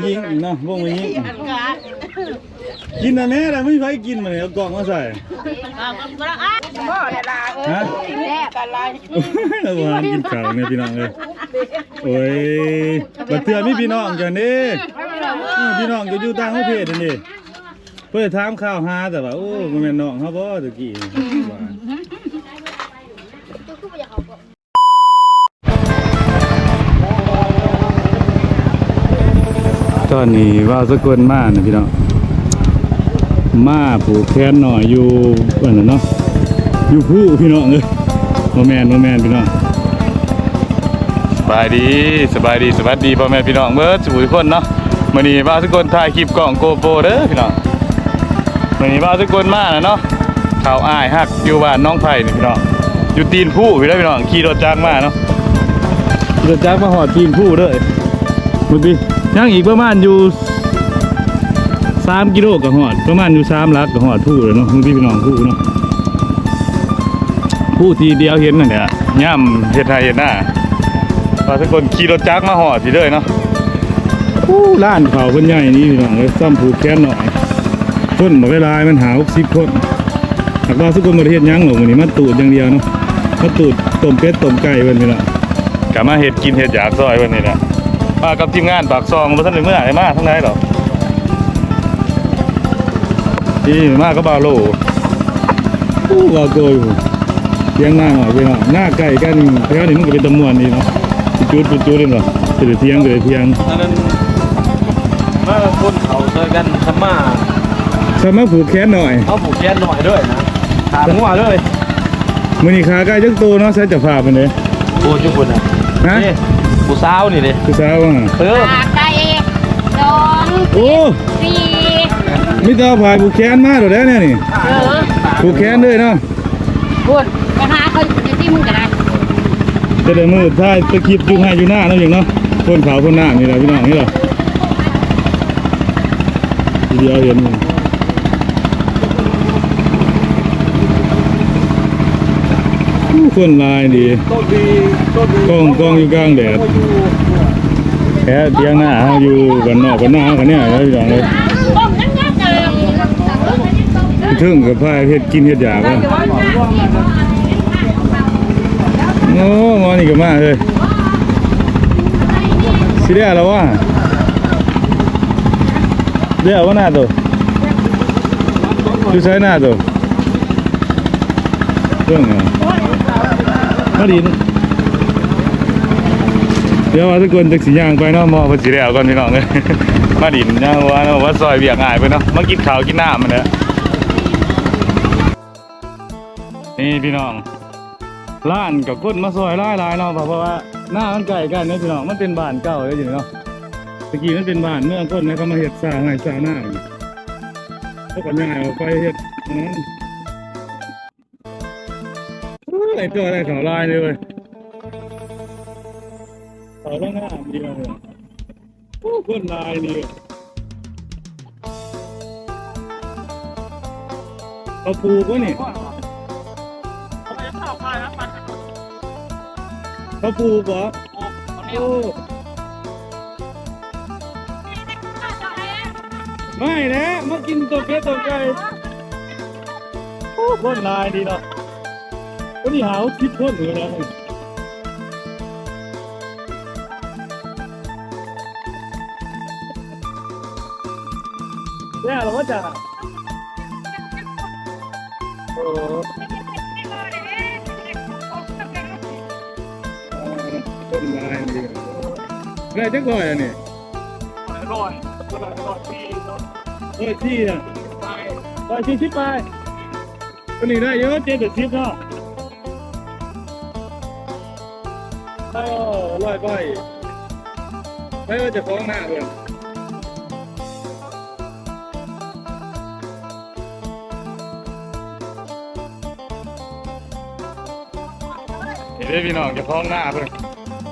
ไม่ยิงอีกเนาะวงไม่ยิงอันกากินนะแม่แต่ไม่มีใครกินมาเลยเอากล่องมาใส่อ่ามันบ่อะบ่ได้ลาเออฮะแซ่บกันลายระหวานกินข้าวเนี่ยพี่น้องเลยโอ้ยบัดเตือนมีพี่น้องกันนี่พี่น้องจะอยู่ต่างประเทศนี่นี่เพื่อถามข่าวหาแต่ว่าโอ้มันแม่นน้องเขาบ่ตะกี้ ตอนนี้ว่าวสกลมานะพี่น้องมาผูกแขนหน่อยอยู่อันนั้นเนาะอยู่ผู้พี่น้องเอ้ยโมแมนโมแมนพี่น้องสบายดีสบายดีสวัสดีพ่อแม่พี่น้องเบิร์ดสุขทุกคนเนาะมื้อนี้ว่าทุกคนถ่ายคลิปกล่องโกโปรเด้อพี่น้องมื้อนี้ว่าทุกคนมาแล้วเนาะข่าวอ้ายฮักอยู่บ้านน้องไผ่นี่พี่น้องอยู่ตีนผู้พี่เด้อพี่น้องขี่รถจักรมาเนาะขี่รถจักรมาหอดตีนผู้เด้อมื้อนี้ ยังอีกประมาณอยู่สามกิโลกับหอด ประมาณอยู่สามลักกับหอดผู้เลยเนาะพี่พี่น้องผู้เนาะผู้ทีเดียวเห็นนั่นแหละย่ำเห็ดไทยเห็ดหน้าพาทุกคนขี่รถจักรมาหอดสิเลยเนาะผู้ล้านเขาคนใหญ่นี่พี่น้องเลยซ้ำผูกแขนหน่อยคนบอกเวลามันหาสิบคนหากว่าทุกคนมาเฮ็ดยังหรอกวันนี้มาตูดอย่างเดียวเนาะมาตูดต้มเป็ดต้มไก่เพิ่นพี่น้องกลับมาเฮ็ดกินเฮ็ดอยากซอยเพิ่นนี่แหละ มากับทีมงานปากซองบ่ทันได้เมื่อไหร่มาทั้งไหนหรอกนี่มากก็บาโลอู้บาโกยเทียงหน้าหน่อยพี่น้องหน้าไก่กันแถวนี้มันก็เป็นตะมวนนี่เนาะจุดจุดจุดเลยเนาะเดี๋ยวเทียงเดี๋ยวเทียงอันนั้นมาคนเขาเจอกันสมาสามารถผูกแขนหน่อยเขาผูกแขนหน่อยด้วยนะถามหัวด้วยมือนี่ขาไก่จักโตเนาะใช้จะพาไปเลยโอ้จุบุญนะฮะนี่ ผู้สาวนี่เลยคือสาวว่าเออปากไก่สองโอ้สี่มิตรพายผูกแขนมาเดี๋ยวได้เนี่ยนี่เออผูกแขนด้วยเนาะพูดไปหาเขาอยู่ที่มึงก็ได้จะได้มือถ้าตะคลิปอยู่ให้อยู่หน้าเนาะอย่างเนาะคนขาวคนหน้านี่แหละพี่น้องนี่แหละทีเดียวเห็น เลยคนลายดีต้นดีต้นดีกล้องกล้องอยู่กลางแดดแค่เตียงหน้าอยู่กันนอกกันหน้ากันเนี่ยแล้วอย่างเลยต้มนั่งนั่งเออถึงกับพายเฮ็ดกินเฮ็ดอยากว่าโอ้มอนี่ก็มาเลยสิได้แล้ววะเดี๋ยวว่าหน้าตัวดูใช้หน้าตัวเรื่องอะไร มาดินเดี๋ยวว่าทุกคนจะสีย่างไปเนาะมอเพิ่นสิแล้วก่อนพี่น้องเอ้ยมาดินย่างว่าเนาะว่าซอยเบียกง่ายไปเนาะมากินข้าวกินน้ำมันแหละนี่พี่น้องร้านกับคนมาซอยหลายๆเนาะเพราะว่าหน้ามันใกลกันนะพี่น้องมันเป็นบ้านเก่าเลยอยู่เนาะตะกี้มันเป็นบ้านเมืองคนนะเขามาเฮ็ดสร้างให้สร้างหน้าเขาก็ย้ายออกไปเฮ็ด ไอ้ตัวอะไรเขาลายเลยเว้ยเขาต้องหน้าเดียวเลยโอ้คนลายนี่เขาปลูกวะนี่เขาปลูกเหรอโอ้ไม่นะมากินตัวเป็ดตัวไก่โอ้คนลายดีเนาะ คนนี้หาวคิดคนเหมือนกันเนี่ยเราก็จะโอ้ต้นไม้ดีไงจังก่อยอันนี้อร่อยอร่อยอร่อยที่เฮ้ยที่อะไปชิชิไปคนนี้ได้เยอะเจ็ดเด็ดชิปเนาะ อลอยไปไม่ว่าจะฟ้องหน้าเพื่อนเห็นไหมพี่น้องจะฟ้องหน้าเพื่อน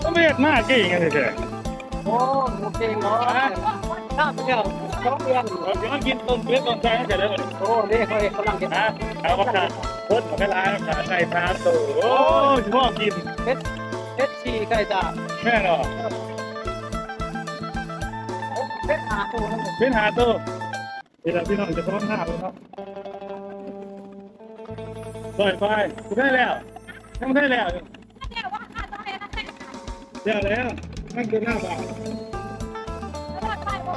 ก็ไม่เห็นหน้าเก่งกันเฉยๆโอ้โอเคเนาะข้าวเปรี้ยวสองเดือนเราจะมากินต้มเลือดต้มใจให้เสร็จแล้วเลยโอ้นี่เขากำลังจะนะเอาประกาศพ่นของแม่ร้านประกาศใส่ทานตัวโอ้ยพ่อกิน เพชรชีไก่ตาแม่เนาะเป็นหาตัวเดี๋ยวพี่น้องจะพร้อมหน้าเลยเนาะปล่อยไปกูได้แล้วทำได้แล้วเนี่ยว่าขาดตรงไหนนะเดี๋ยวแล้วนั่งกินหน้าบ่าวแล้วก็ไปบอ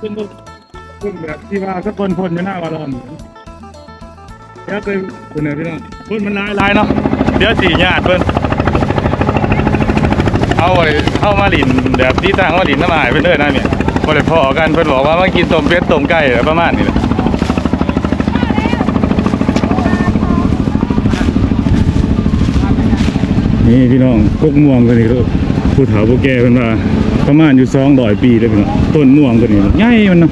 ขึ้นบนขึ้นแบบที่ว่าสักคนพลอยู่หน้าวารอน เดี๋ยวไปคุณเนี่ยพี่น้องคนมันลายลายเนาะเดี๋ยวสี่ญาติเพิ่นเอาไว้เข้ามาหลินแบบที่ทางว่าหลินน้ำลายเพิ่นเลยนะเนี่ยบ่ได้พอกันเพิ่นบอกว่ามากินต้มเป็ดต้มไก่อะไรประมาณนี้แหละนี่พี่น้องพวกม่วงกันนี่ผู้เฒ่าผู้แก่เพิ่นว่าประมาณอยู่200ปีเลยพี่น้องต้นม่วงตัวนี้ใหญ่มันเนาะ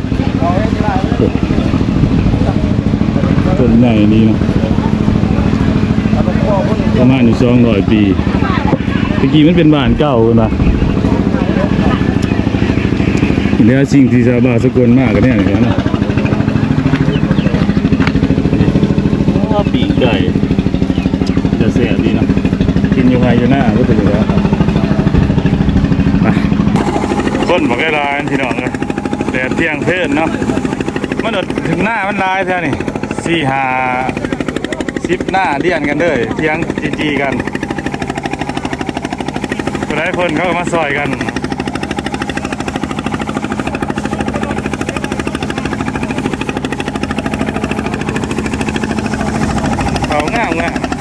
ต้ นใหญ่นี่เนาะประมาณอยู่200ปีตะกี้มันเป็นบ้านเก่าเพิ่นว่าแล้วสิ่งที่ชาวบ้านสกลมากกันเนี่ยนะเนาะปีกไก่จะเสียดีเนาะกินอยู่ไงอยู่หน้าก็ถึงแล้วไปคนบอกได้ลายพี่น้องเลยแต่เที่ยงเพศเนาะมันอดถึงหน้ามันลายแท้นี่ สี่หาซิปหน้าเดียนกันเด้อเที่ยงจีจีกันคนหลายคนเขามาซอยกันเขาง่ามง่าม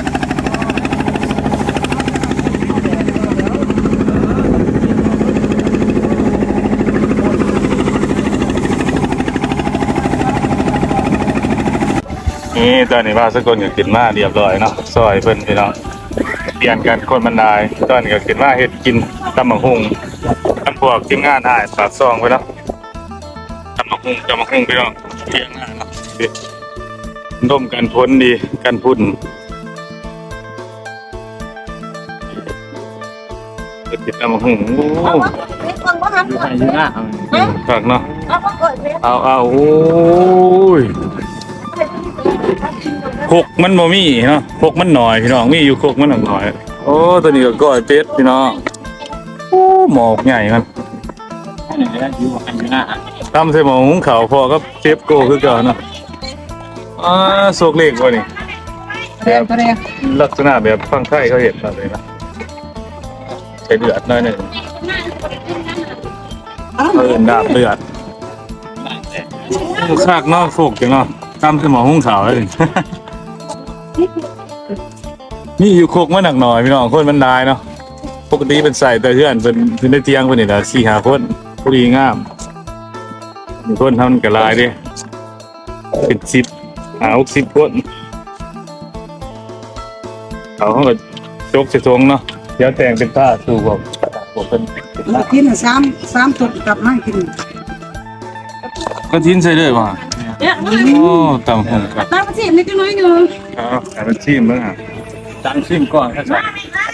นี่ตอนนี้ว่าสกลก็ขึ้นมาเรียบร้อยเนาะซอยเพิ่นพี่น้องเปลี่ยนกันคนบรรดายตอนนี้ก็ขึ้นมาเฮ็ดกินตำบักหุ่งตำพวกทีมงานอ้ายปากซองไปเนาะตำบักหุ่งตำบักหุ่งพี่น้องเที่ยงงานเนาะดิร่มกันพ้นดีกันพุ่นเฮ็ดกินตำบักหุ่งโอ้เอาว่าเล็กคนว่าทำก่อนเลยนะฝากเนาะเอาว่าก่อนเลยเอาเอาโอ้ย หกมันบ่มีเนาะหกมันหน่อยพี่น้องมีอยู่หกมันหน่อยโอ้ตัวนี้ก็ก้อยเป็ดพี่น้องโอ้หมอกใหญ่มันทำใส่หมอหุงขาวพอก็เชฟโกคือเก่าเนาะอ่าโศกเล็กว่านี่เรียนก็เรียนลักษณะแบบฟังไทยเขาเห็นมาเลยนะใช้เดือดหน่อยหนึ่งเอินดาบเดือดคากนอกโฟกจังเนาะทำใส่หมอหุ้งขาวเลย นี่อยู่โคกมันหนักหน่อยพี่น้องคนมันได้เนาะปกติเป็นใส่แต่เพื่อนเป็นเป็นได้เตียงคนนี่นะสี่หาคนพอดีงามมีคนทำกระลายเดิเป็นสิบหาหกสิบคนเขาเขาก็จกเสทงเนาะเดี๋ยวแต่งเป็นผ้าสู่บอกบอกเป็นมากินสามสามตุดกลับมากินก็ทิ้นใส่เลยว่ะเนี่ยโอ้ตำหงครับตามมาสิไม่จังน้อย หนึ่งเอาแต่มันชิมบ้างอะจังซิมก่อนถ้าจะ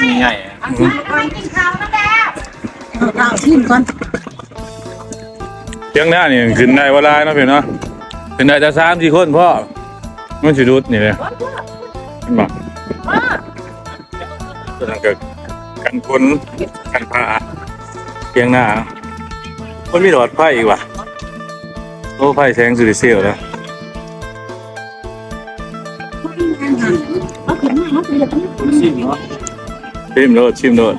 มีใหญ่กินข้าวแล้วแม่เอาข้าวชิมก่อนเตียงหน้านี่ขึ้นได้เวลาเนาะพี่เนาะขึ้นได้แต่สามสี่คนพ่อมันสิรุดนี่เลยเห็นบ่ตัวนั้นก็กันคนกันผ้าเตียงหน้าคนมีหลอดไฟอีกว่ะโอ้ไฟแสงสุดเซลแล้ว ชิมโลดชิมโลด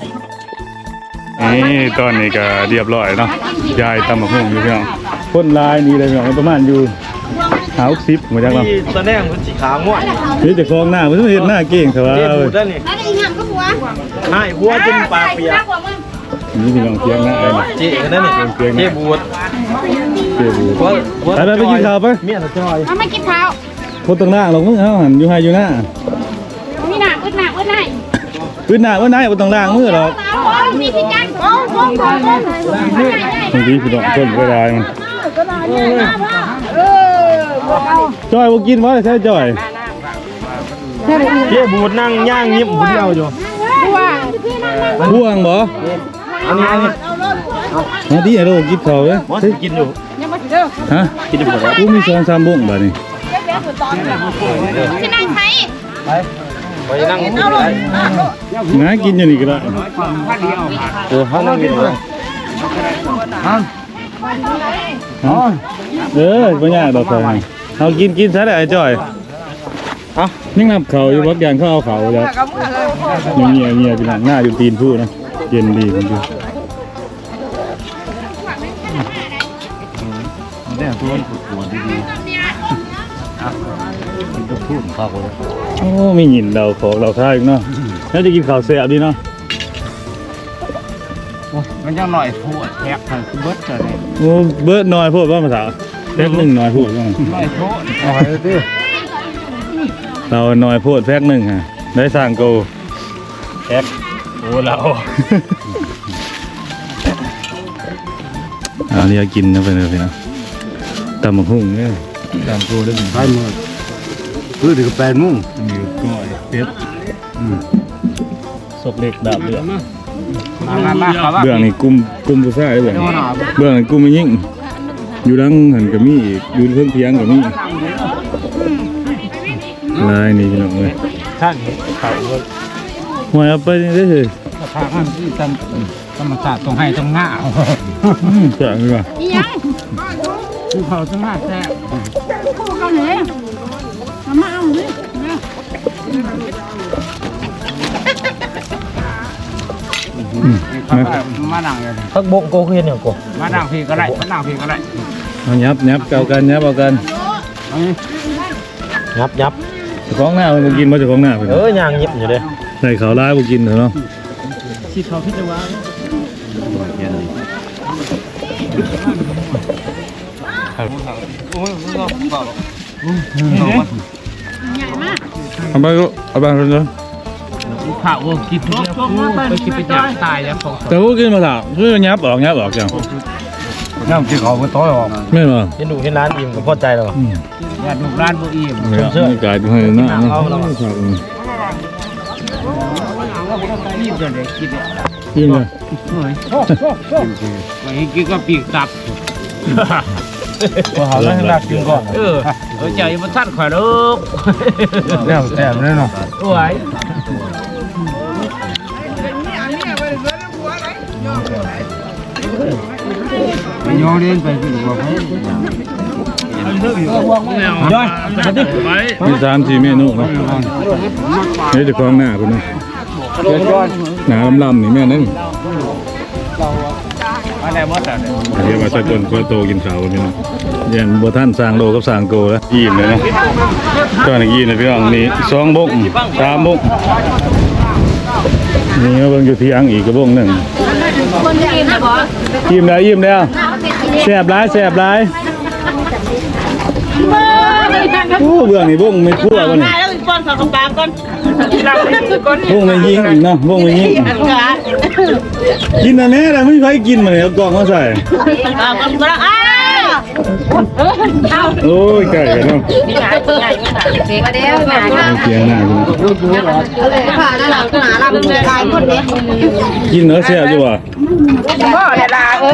นี่ตอนนี้ก็เรียบร้อยเนาะยายตำมะฮุ่งอยู่พี่น้องคนลายนี่เลยพี่น้องประมาณอยู่หาสิบมาจากเราที่ตะแนงมันสีขาวง่วยนี่จะคลองหน้ามันต้องเห็นหน้าเก่งเถอะเจ็บเว้บูยดได้นี่แล้วอีกอย่างก็หัวให้หัวจนปากเปียกนี่พี่น้องเตียงหน้าไอ้นี่เจ๊กันนั่นนี่เจ๊บูดเจ็บอยู่หัวหัวไปไปไปกินข้าวไปเมียตะจอยเอามากินข้าวคนตรงหน้าเราเพิ่งเอาหันอยู่ไฮอยู่หน้ามีหนักอึดหนักอึดไหน พื้นหน้าว่าไหนว่าตรงล่างมือหรอกมีพี่จันโอ้โหโอ้โหบางทีพี่น้องคนก็ได้มันจอยว่ากินว่าใช่จอยเจ๊บูดนั่งย่างยิ้มบุญเดียวอยู่บ่วงบ่อันนี้อันนี้มาที่ไอ้โลกินเขาเลยมันกินอยู่ฮะกินอยู่บ่กูมีสองสามบุ้งบ่นี่ที่นั่งใช้ไป ไปนั่งกินได้น้ากินอยู่นี่ก็ได้เออเขานั่งกินได้อ๋อเออบ่ยากดอกครับเอากินกินซะได้ไอ้จ้อยเอ้ายังนับเขาอยู่บักอย่างเขาเอาเขาแล้วเงียบเงียบพี่น้องหน้าอยู่ตีนผู้นะเย็นดีผมดูเนี่ยตัวปวดปวดดีๆต้องพูดข้าวเลย โอ้มีหยินเราของเราท่าอีกเนาะน่าจะกินข้าวเสียบดีเนาะมันยังหน่อยพูดแทกทางเบิร์ดเลยโอ้เบิร์ดน้อยพูดว่าภาษาแพ็กหนึ่งน้อยพูดว่าหน่อยพูดเอาไปดิเราน้อยพูดแพ็กหนึ่งฮะได้สั่งโกแพ็กโอ้เราเอาเรียกกินนะเพื่อนๆนะตำบักหุ่งเนี่ยตำโกได้ถึงไปมือ เพื่อถึงแปดโมงมีก้อยเป็ดศพเล็กดาบเดือดมามามาครับเบื้องนี่กุมกุมผู้ชายเบื้องนี่เบื้องนี่กุมไม่ยิ่งอยู่ดังหันกับมีอีกอยู่เพิ่งเพียงกับมีอีกลายนี่พี่น้องเลยท่านเขาหวยเอาไปนี่ได้เลยพาท่านที่ธรรมธรรมศาสตร์ตรงให้ตรงหน้าเอาอืมสั่งดีกว่าอีหยังคือเขาตรงหน้าแท้คู่กันเลยมามาเอาดิเนี่ยมานั่งเลยพักบงโกคือ เห็นอย่างกูมานั่งพี่ก็ได้มานั่งพี่ก็ได้เอายับยับเก่ากันยับเอากันยับยับเจ้าของหน้ามันบ่กินมาเจ้าของหน้าเพิ่นเออย่างยิบอยู่เลยใส่ขาวร้ายบ่กินเถอะเนาะชิดเขาพิจารณาโอ้ยก็เปล่าใหญ่มาก เอาไปก็เอาไปเถอะเนาะข้าวกินทุกอย่างไปกินไปจากตายแล้วของแต่ว่ากินมาถามคือยับออกยับออกจังน้ำที่เขาไปต้อยออกไม่หรอเห็นดูเห็นร้านอิ่มก็พอใจแล้วอืมญาติลูกร้านบ่อิ่มไม่เอาไม่กลายเป็นให้หน้าเนาะอิ่มจนได้กินเนี่ยกินเลยเฮ้ยไปกินก็ปีกตับ ก็หาแล้วให้รักกินก่อนเออเออใจมันทัดข่อยลูกแล้วแซ่บเลยเนาะโอ้ยโยนเล่นไปคือว่าไปย้อยมาดิไปมีสามสี่เมนูนะนี่จะคล้องหน้าคุณนะหนาลำๆนี่แม่นั่น อะไรหมดอะเรียกว่าสกลก็โตกินข้าวพี่น้องเยันบัวท่านสร้างโลกับสร้างโกแล้วยีนเลยนะก็นึกยีนเลยพี่น้องนี่สองบกสามบกนี่เบิ่งอยู่ที่อังอีกกระบงหนึ่งยิ้มแล้วยิ้มแล้วแซ่บร้ายแซ่บร้ายเบอร์เลยจังครับโอ้เบื้องนี่บุ้งไม่คั่ววะนี่ แล้วอีกคนฝั่งตรงกลางก่อนวงไม่ยิงอีกเนาะวงไม่ยิงกินอันนี้แหละไม่ใครกินมาเลยเอากล่องมาใส่อ่าคนก็อ้า โอ้ยไก่กันเนาะเสียก็เดียวหนาเอาเกียงหน้าคุณเลยผ่านแล้วหลังหนาลำกายคนเนี้กินเนื้อแซ่บอยู่ว่ะก็เวลาเออ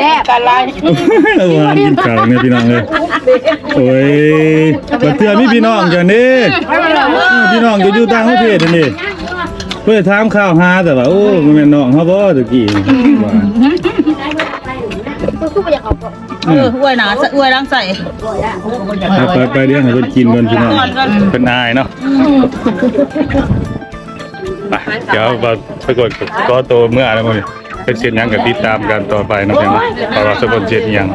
แซ่บกันไรเราหากินข้าวเนี่ยพี่น้องเลยโอ้ยบัดเทื่อมีพี่น้องจังนี้พี่น้องจะอยู่ต่างประเทศนี่เพื่อถามข่าวหาแต่ว่าโอ้มันแม่นน้องเฮาบ่ตะกี้ว่า เอออวยหนาใส่อวยรังใส่เอาไปไปเลี้ยงให้เพิ่นกินก่อนพี่น้องเพิ่นอายเนาะไปเดี๋ยวก็สะกดก็โตเมื่อแล้วมื้อนี้เป็นเสียนหยังก็ติดตามกันต่อไปเนาะพี่น้องเพราะว่าสะกดเจ็ดหยัง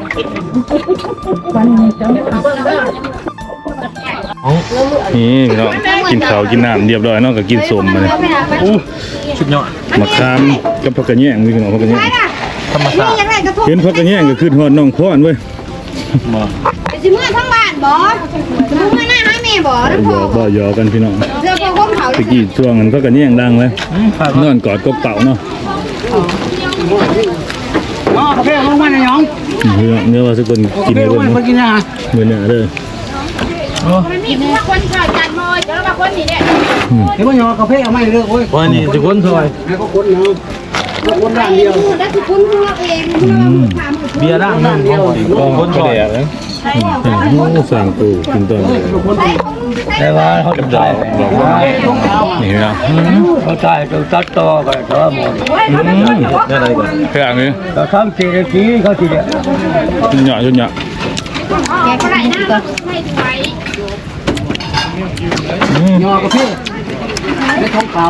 นี่พี่น้องกินข้าวกินน้ำเรียบร้อยเนาะก็กินสมมาเลยสุดยอดมะขามกับผักกระแยงพี่น้องผักกระแยง ธรรมศาสตร์เห็นผักกระแยงก็ขึ้นฮอดน้องพรเว้ยมาสิเมื่อทั้งบ้านบอสมึงมาหน้าให้แม่บอสหยอกบ่หยอกกันพี่น้องเรื่องของเขาตะกี้ช่วงนั้นผักกระแยงดังเลยนอนกอดกบเต่าเนาะอ๋อเพ่ลงมาในน้องพี่น้องเนื้อว่าสักคนกินได้เบิ่งมาเนาะกินอาหารเบิ่งเนี่ยเด้อมันมีคนข่าวจัดมอยแล้วมาคนนี้เนี่ยเดี๋ยวมันยอกาแฟเอาไม่เลิกเว้ยวันนี้จะก้นซอยแล้วก็คนเนาะ คนร่างเดียวแล้วคือคุณคุณเราเองคุณเราถามคุณเบียร์ร่างหนึงของก้นซอยโอ้สั่งกูกินตอนนี้ใช้ของแต่ว่าเขาจะได้นี่พี่น้องเขาตายตัวตัดต่อกันตัวหมดได้อะไรก่อนเครื่องนี้เราทำเศรษฐกิจเขาทีเดียวชุนเหยาะชุนเหยาะแกก็ได้นะไม่ไหวยอกับพี่ไม่ท้องเก่า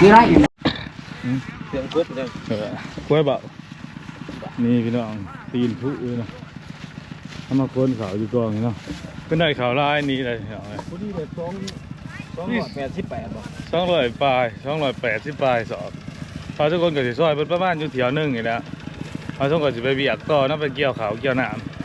ดีไรเสียงปุ๊บเลยเออกล้วยเบานี่พี่น้องตีนผู้เลยนะทำมาค้นเขาอยู่กองนี่เนาะเป็นได้เขาลายนี้เลยพี่น้องเอ้ยผู้ที่เลยสองสองร้อยแปดสิบแปดบ่สองร้อยปลายสองร้อยแปดสิบปลายสอบเขาทุกคนก็สิซอยเป็นประมาณอยู่แถวหนึ่งนี่แหละเขาทุกคนสิไปเบียกต่อนั่นไปเกี่ยวเขาวเกี่ยวน้ำ